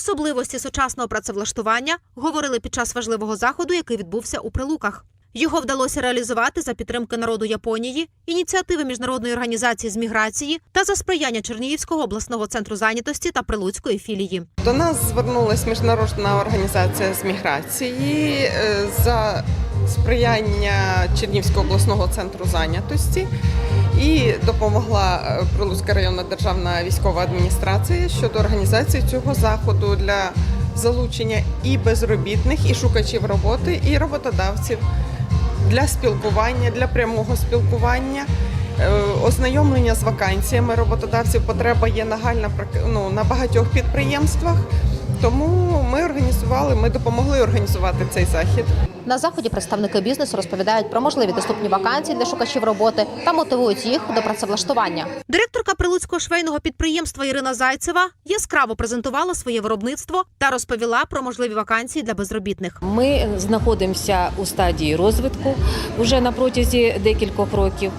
особливості сучасного працевлаштування говорили під час важливого заходу, який відбувся у Прилуках. Його вдалося реалізувати за підтримки народу Японії, ініціативи міжнародної організації з міграції та за сприяння Чернігівського обласного центру зайнятості та Прилуцької філії. До нас звернулася міжнародна організація з міграції е, за сприяння Чернівського обласного центру зайнятості і допомогла е, Прилуцька районна державна військова адміністрація щодо організації цього заходу для залучення і безробітних, і шукачів роботи, і роботодавців для спілкування, для прямого спілкування. е, Ознайомлення з вакансіями роботодавців потреба є нагальна ну, на багатьох підприємствах. Тому ми організували, ми допомогли організувати цей захід. На заході представники бізнесу розповідають про можливі доступні вакансії для шукачів роботи та мотивують їх до працевлаштування. Директорка прилуцького швейного підприємства Ірина Зайцева яскраво презентувала своє виробництво та розповіла про можливі вакансії для безробітних. Ми знаходимося у стадії розвитку вже на протязі декількох років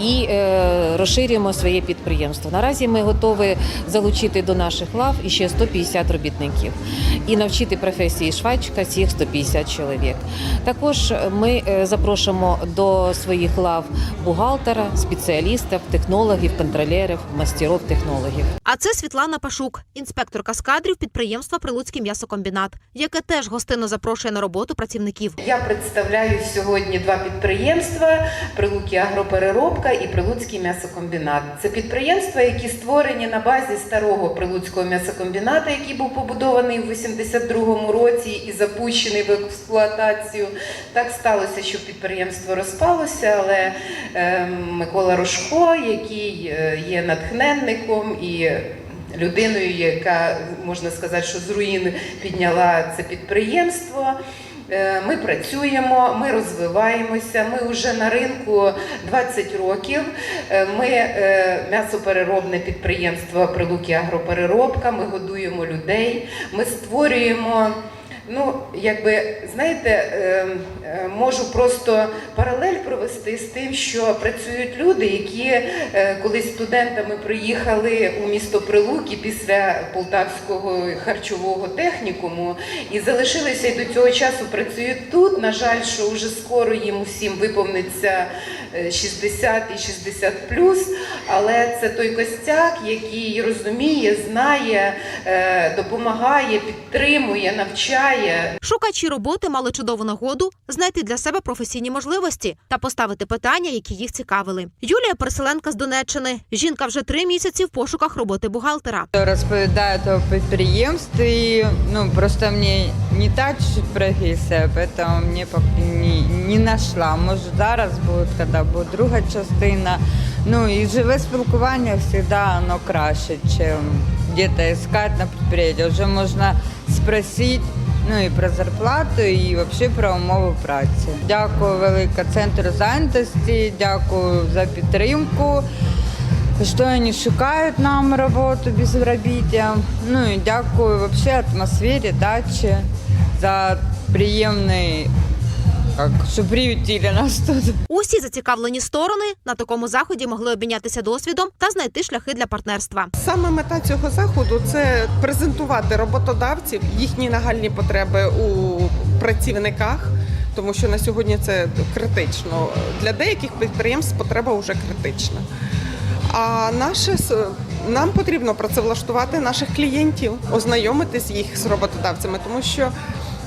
і е, розширюємо своє підприємство. Наразі ми готові залучити до наших лав іще 150 робітників і навчити професії швачка цих 150 чоловік. Також ми е, запрошуємо до своїх лав бухгалтера, спеціалістів, технологів, контролерів, мастерів, технологів. А це Світлана Пашук, інспекторка з кадрів підприємства Прилуцький м'ясокомбінат, яке теж гостинно запрошує на роботу працівників. Я представляю сьогодні два підприємства: Прилуки агропереробка і Прилуцький м'ясокомбінат. Це підприємства, які створені на базі старого Прилуцького м'ясокомбіната, який був побудований у 82-му році і запущений в експлуатацію. Так сталося, що підприємство розпалося, але е, Микола Рожко, який е, є натхненником і людиною, яка можна сказати, що з руїн підняла це підприємство. Е, Ми працюємо, ми розвиваємося. Ми вже на ринку 20 років. Е, Ми е, м'ясопереробне підприємство Прилуки Агропереробка. Ми годуємо людей. Ми створюємо. Ну, якби знаєте, е, е, можу просто паралель провести з тим, що працюють люди, які е, колись студентами приїхали у місто Прилуки після полтавського харчового технікуму і залишилися і до цього часу працюють тут. На жаль, що вже скоро їм усім виповниться е, 60 і 60 але це той костяк, який розуміє, знає, е, допомагає, підтримує, навчає. Шукачі роботи мали чудову нагоду знайти для себе професійні можливості та поставити питання, які їх цікавили. Юлія переселенка з Донеччини. Жінка вже три місяці в пошуках роботи бухгалтера. Розповідаю о підприємстві. Ну просто мені не та професія, поэтому мені поки не, не знайшла. Може зараз буде, коли буде друга частина. Ну і живе спілкування завжди воно краще, ніж где-то искать на підприємстві. Вже можна спросити. Ну і про зарплату, і взагалі про умови праці. Дякую велике центру зайнятості, дякую за підтримку. Що вони шукають нам работу безработием. Ну і дякую взагалі атмосфері, дачі за приємний, как, що приютили нас тут. Усі зацікавлені сторони на такому заході могли обмінятися досвідом та знайти шляхи для партнерства. Саме мета цього заходу це презентувати роботодавців їхні нагальні потреби у працівниках, тому що на сьогодні це критично. Для деяких підприємств потреба вже критична. А наше нам потрібно працевлаштувати наших клієнтів, ознайомитись їх з роботодавцями, тому що.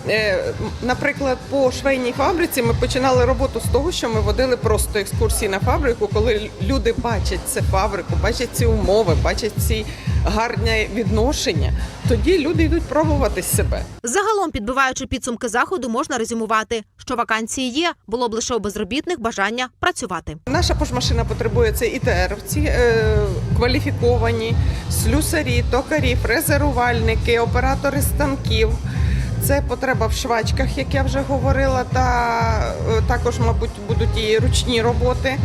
Е, Наприклад, по швейній фабриці ми починали роботу з того, що ми водили просто екскурсії на фабрику, коли люди бачать цю фабрику, бачать ці умови, бачать ці гарні відношення. Тоді люди йдуть пробувати себе. Загалом, підбиваючи підсумки заходу, можна резюмувати, що вакансії є, було б лише у безробітних бажання працювати. Наша пожмашина потребує це ІТРівці, е, кваліфіковані, слюсарі, токарі, фрезерувальники, оператори станків. Це потреба в швачках, як я вже говорила, та е, також, мабуть, будуть і ручні роботи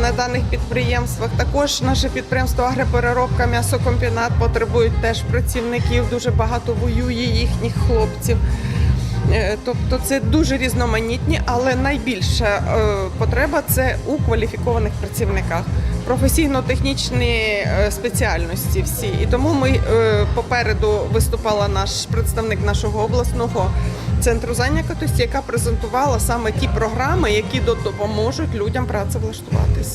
на даних підприємствах. Також наше підприємство агропереробка, м'ясокомбінат потребують теж працівників. Дуже багато воює їхніх хлопців. Е, Тобто це дуже різноманітні, але найбільша е, потреба це у кваліфікованих працівниках, професійно-технічні е, спеціальності всі. І тому ми попереду виступала наш представник нашого обласного центру зайнятості, яка презентувала саме ті програми, які допоможуть людям працевлаштуватись.